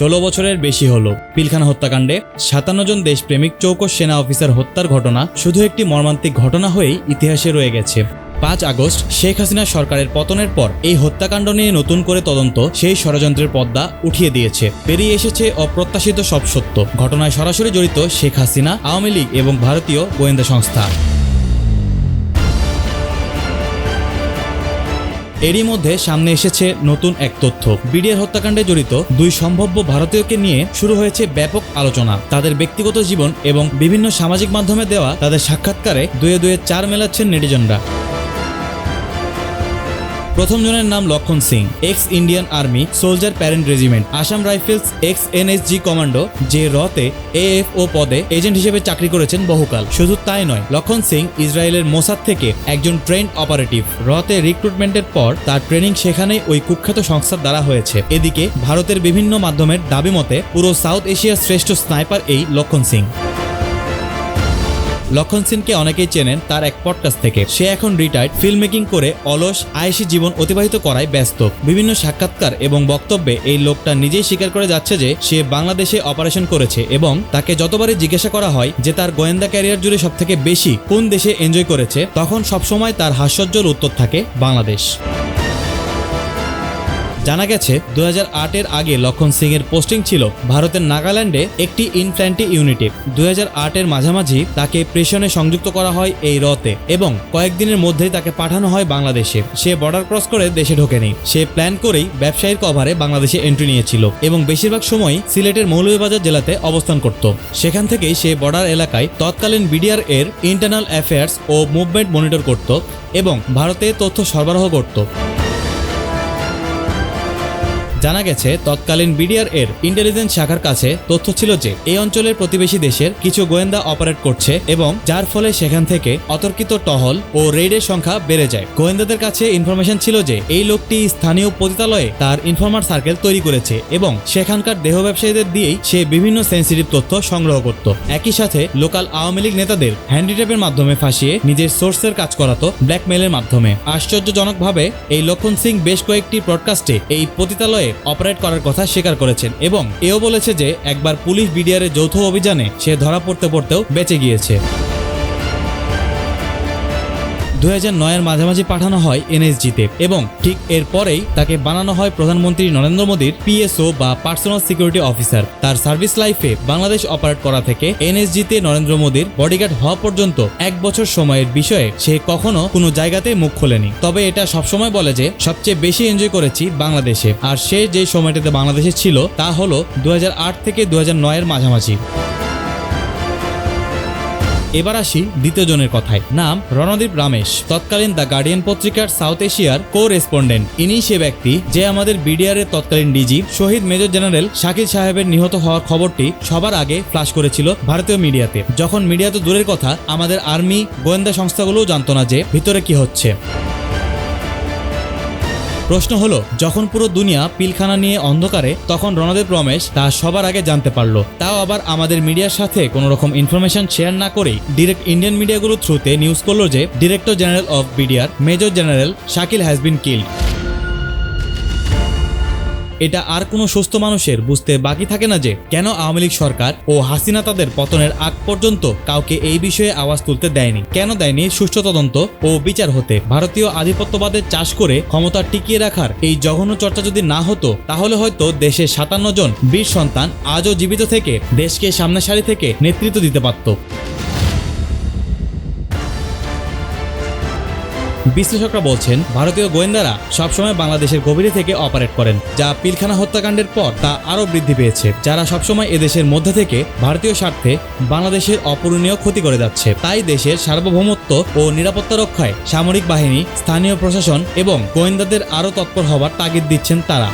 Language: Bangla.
ষোলো বছরের বেশি হলো। পিলখানা হত্যাকাণ্ডে সাতান্ন জন দেশপ্রেমিক চৌকস সেনা অফিসার হত্যার ঘটনা শুধু একটি মর্মান্তিক ঘটনা হয়েই ইতিহাসে রয়ে গেছে। পাঁচ আগস্ট শেখ হাসিনা সরকারের পতনের পর এই হত্যাকাণ্ড নিয়ে নতুন করে তদন্ত সেই ষড়যন্ত্রের পর্দা উঠিয়ে দিয়েছে। বেরিয়ে এসেছে অপ্রত্যাশিত সব সত্য। ঘটনায় সরাসরি জড়িত শেখ হাসিনা, আওয়ামী লীগ এবং ভারতীয় গোয়েন্দা সংস্থা। এরই মধ্যে সামনে এসেছে নতুন এক তথ্য। বিডিআর হত্যাকাণ্ডে জড়িত দুই সম্ভাব্য ভারতীয়কে নিয়ে শুরু হয়েছে ব্যাপক আলোচনা। তাদের ব্যক্তিগত জীবন এবং বিভিন্ন সামাজিক মাধ্যমে দেওয়া তাদের সাক্ষাৎকারে দুয়ে দুয়ে চার মেলাচ্ছেন নেটিজনরা। প্রথম জনের নাম Lakshman Singh ex Indian army soldier parent regiment Assam rifles ex NSG commando যে রতে এএফও পদে এজেন্ট হিসেবে চাকরি করেছেন বহুকাল। শুধু তাই নয়, লক্ষণ সিং ইসরায়েলের মোসাদ থেকে একজন ট্রেন্ড অপারেটিভ রতে রিক্রুটমেন্টের পর তার ট্রেনিং সেখানেই ওই কুখ্যাত সংস্থার দ্বারা হয়েছে। এদিকে ভারতের বিভিন্ন মাধ্যমের দাবি মতে পুরো সাউথ এশিয়ার শ্রেষ্ঠ স্নাইপার এই লক্ষণ সিং। লক্ষণ সিনকে অনেকেই চেনেন তার এক পডকাস্ট থেকে। সে এখন রিটায়ার্ড ফিল্ম মেকিং করে অলস আয়েসি জীবন অতিবাহিত করায় ব্যস্ত। বিভিন্ন সাক্ষাৎকার এবং বক্তব্যে এই লোকটা নিজেই স্বীকার করে যাচ্ছে যে, সে বাংলাদেশে অপারেশন করেছে এবং তাকে যতবারই জিজ্ঞাসা করা হয় যে তার গোয়েন্দা ক্যারিয়ার জুড়ে সব থেকে বেশি কোন দেশে এনজয় করেছে, তখন সবসময় তার হাস্যজ্জ্বল উত্তর থাকে বাংলাদেশ। জানা গেছে দু এর আগে লক্ষণ সিং এর পোস্টিং ছিল ভারতের নাগাল্যান্ডে একটি ইনফ্ল্যান্টি ইউনিটে। দু এর মাঝামাঝি তাকে প্রেশনে সংযুক্ত করা হয় এই রতে এবং কয়েকদিনের মধ্যেই তাকে পাঠানো হয় বাংলাদেশে। সে বর্ডার ক্রস করে দেশে ঢোকেনি। সে প্ল্যান করেই ব্যবসায়ীর কভারে বাংলাদেশে এন্ট্রি নিয়েছিল এবং বেশিরভাগ সময় সিলেটের মৌলভীবাজার জেলাতে অবস্থান করত। সেখান থেকেই সে বর্ডার এলাকায় তৎকালীন বিডিআর এর ইন্টারনাল অ্যাফেয়ার্স ও মুভমেন্ট মনিটর করত এবং ভারতে তথ্য সরবরাহ করত। জানা গেছে, তৎকালীন বিডিআর এর ইন্টেলিজেন্স শাখার কাছে তথ্য ছিল যে, এই অঞ্চলের প্রতিবেশী দেশের কিছু গোয়েন্দা অপারেট করছে এবং যার ফলে সেখান থেকে অতর্কিত টহল ও রেডের সংখ্যা বেড়ে যায়। গোয়েন্দাদের কাছে ইনফরমেশন ছিল যে, এই লোকটি স্থানীয় পতিতালয়ে তার ইনফরমার সার্কেল তৈরি করেছে এবং সেখানকার দেহ ব্যবসায়ীদের দিয়েই সে বিভিন্ন সেন্সিটিভ তথ্য সংগ্রহ করত। একই সাথে লোকাল আওয়ামী লীগ নেতাদের হ্যান্ডিট্যাপের মাধ্যমে ফাঁসিয়ে নিজের সোর্সের কাজ করাতো ব্ল্যাকমেলের মাধ্যমে। আশ্চর্যজনকভাবে, এই লক্ষণ সিং বেশ কয়েকটি ব্রডকাস্টে এই পতিতালয়ে অপারেট করার কথা স্বীকার করেছেন এবং এও বলেছে যে একবার পুলিশ বিডিআরের যৌথ অভিযানে সে ধরা পড়তে পড়তেও বেঁচে গিয়েছে। দু নয়ের মাঝামাঝি পাঠানো হয় এনএসজিতে এবং ঠিক এরপরেই তাকে বানানো হয় প্রধানমন্ত্রী নরেন্দ্র মোদীর পিএসও বা পার্সোনাল সিকিউরিটি অফিসার। তার সার্ভিস লাইফে বাংলাদেশ অপারেট করা থেকে এনএসজিতে নরেন্দ্র মোদীর বডিগার্ড হওয়া পর্যন্ত এক বছর সময়ের বিষয়ে সে কখনো কোনো জায়গাতে মুখ খোলেনি। তবে এটা সবসময় বলে যে সবচেয়ে বেশি এনজয় করেছি বাংলাদেশে। আর সে যে সময়টাতে বাংলাদেশে ছিল তা হলো দু হাজার আট থেকে দু নয়ের মাঝামাঝি। এবার আসি দ্বিতীয় জনের কথায়। নাম রণদীপ রামেশ। তৎকালীন দ্য গার্ডিয়ান পত্রিকার সাউথ এশিয়ার কো রেসপন্ডেন্ট ইনি সে ব্যক্তি যে আমাদের বিডিআর এর তৎকালীন ডিজি, শহীদ মেজর জেনারেল শাকিল সাহেবের নিহত হওয়ার খবরটি সবার আগে ফ্লাশ করেছিল ভারতীয় মিডিয়াতে। যখন মিডিয়া তো দূরের কথা, আমাদের আর্মি গোয়েন্দা সংস্থাগুলোও জানতো না যে ভিতরে কি হচ্ছে। প্রশ্ন হলো, যখন পুরো দুনিয়া পিলখানা নিয়ে অন্ধকারে, তখন রণদেব রমেশ তা সবার আগে জানতে পারল। তাও আবার আমাদের মিডিয়ার সাথে কোনো রকম ইনফরমেশন শেয়ার না করেই ডিরেক্ট ইন্ডিয়ান মিডিয়াগুলোর থ্রুতে নিউজ করল যে director general of BDR major general Shakil has been killed এটা আর কোনো সুস্থ মানুষের বুঝতে বাকি থাকে না যে কেন আওয়ামী লীগ সরকার ও হাসিনা তাদের পতনের আগ পর্যন্ত কাউকে এই বিষয়ে আওয়াজ তুলতে দেয়নি। কেন দেয়নি সুষ্ঠু তদন্ত ও বিচার হতে? ভারতীয় আধিপত্যবাদের চাষ করে ক্ষমতা টিকিয়ে রাখার এই জঘন্য চর্চা যদি না হতো, তাহলে হয়তো দেশের সাতান্ন জন বীর সন্তান আজও জীবিত থেকে দেশকে সামনে সারি থেকে নেতৃত্ব দিতে পারত। বিশ্লেষকরা বলছেন, ভারতীয় গোয়েন্দারা সবসময় বাংলাদেশের গভীরে থেকে অপারেট করেন, যা পিলখানা হত্যাকাণ্ডের পর তা আরও বৃদ্ধি পেয়েছে। যারা সবসময় এদেশের মধ্যে থেকে ভারতীয় স্বার্থে বাংলাদেশের অপূরণীয় ক্ষতি করে যাচ্ছে, তাই দেশের সার্বভৌমত্ব ও নিরাপত্তা রক্ষায় সামরিক বাহিনী, স্থানীয় প্রশাসন এবং গোয়েন্দাদের আরও তৎপর হবার তাগিদ দিচ্ছেন তারা।